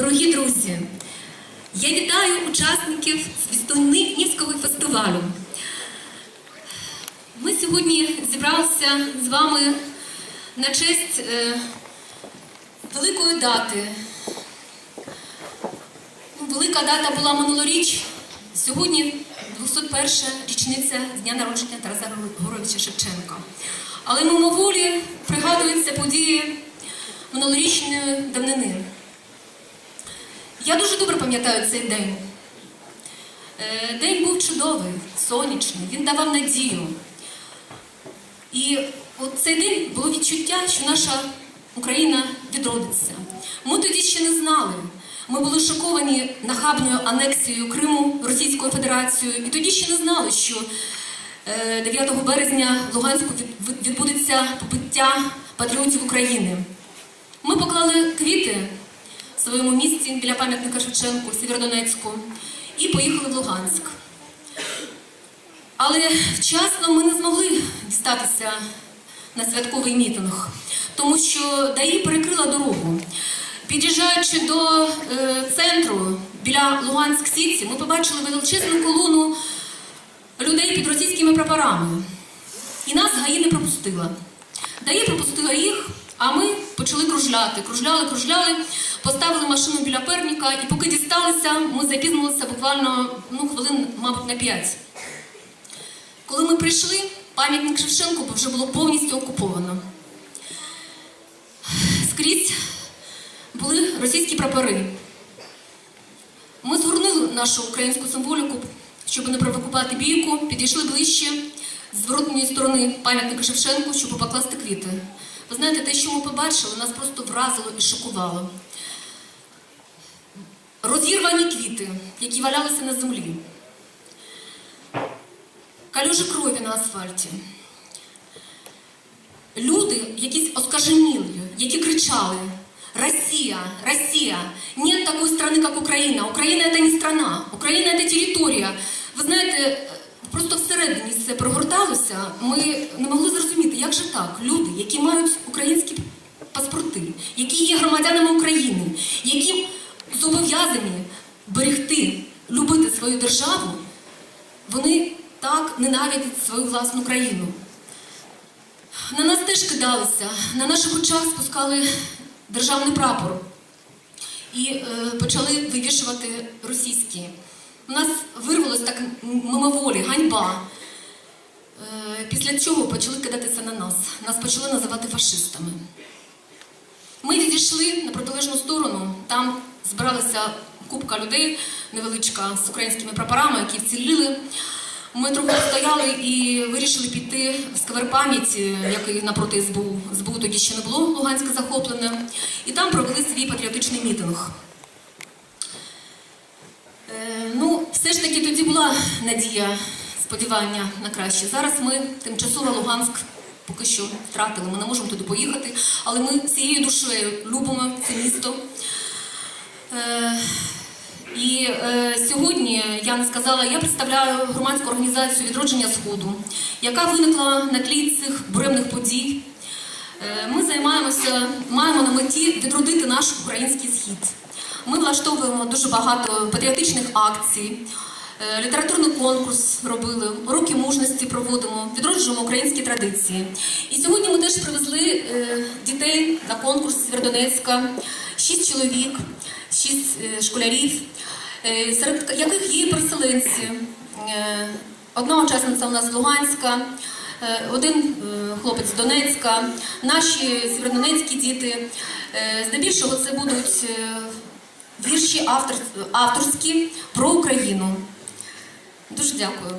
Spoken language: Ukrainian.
Дорогі друзі, я вітаю учасників Свістунівського фестивалю. Ми сьогодні зібралися з вами на честь е, великої дати. Ну, Велика дата була минулоріч. Сьогодні 201 річниця з дня народження Тараса Григоровича Шевченка. Але мимоволі пригадуються події минулорічної давнини. Я дуже добре пам'ятаю цей день. Е, День був чудовий, сонячний, він давав надію. І от цей день було відчуття, що наша Україна відродиться. Ми тоді ще не знали. Ми були шоковані нахабною анексією Криму Російською Федерацією. І тоді ще не знали, що е, 9 березня в Луганську від- від- відбудеться побиття патріотів України. Ми поклали квіти своєму місті біля пам'ятника Шевченку, Сєвєродонецьку, і поїхали в Луганськ. Але вчасно ми не змогли дістатися на святковий мітинг, тому що ДАІ перекрила дорогу. Під'їжджаючи до е, центру біля Луганськ Сіті, ми побачили величезну колону людей під російськими прапорами. І нас ГАІ не пропустила. ДАІ пропустила їх, а ми почали кружляти. Кружляли, кружляли, поставили машину біля перніка, і поки дісталися, ми запізнилися буквально ну, хвилин, мабуть, на п'ять. Коли ми прийшли, пам'ятник Шевченку вже було повністю окуповано. Скрізь були російські прапори. Ми згорнули нашу українську символіку, щоб не провокувати бійку, підійшли ближче з зворотної сторони пам'ятника Шевченку, щоб покласти квіти. Ви знаєте, те, що ми побачили, нас просто вразило і шокувало. Розірвані квіти, які валялися на землі, калюжі крові на асфальті. Люди, якісь оскаженілі, які кричали «Россия! Россия! Нет такой страны, как Украина! Украина это не страна! Украина это територія!» Ви знаєте, просто всередині це прогорталося. Ми не могли зрозуміти, як же так, люди, які мають українські паспорти, які є громадянами України, які зобов'язані берегти, любити свою державу, вони так ненавидять свою власну країну. На нас теж кидалися, на наших очах спускали державний прапор і е, почали вивішувати російські. У нас вирвалось так мимоволі, ганьба. Е, після цього почали кидатися на нас. Нас почали називати фашистами. Ми відійшли на протилежну сторону. Там збиралася купка людей невеличка з українськими прапорами, які вціліли. Ми трохи стояли і вирішили піти в сквер пам'яті, який напроти СБУ. СБУ тоді ще не було Луганське захоплене. І там провели свій патріотичний мітинг. Е, ну, все ж таки тоді була надія, сподівання на краще. Зараз ми тимчасово Луганськ поки що втратили. Ми не можемо туди поїхати, але ми всією душею любимо це місто. Е, і е, сьогодні я не сказала, я представляю громадську організацію відродження Сходу, яка виникла на тлі цих буремних подій. Е, ми займаємося, маємо на меті відродити наш український схід. Ми влаштовуємо дуже багато патріотичних акцій, літературний конкурс робили, уроки мужності проводимо, відроджуємо українські традиції. І сьогодні ми теж привезли е, дітей на конкурс з Сєвєродонецька, шість чоловік, шість е, школярів, е, серед яких є переселенці. Е, Одна учасниця у нас Луганська, е, один е, хлопець з Донецька, наші сєвєродонецькі діти. Е, Здебільшого це будуть е, вірші автор, авторські про Україну. Дуже дякую.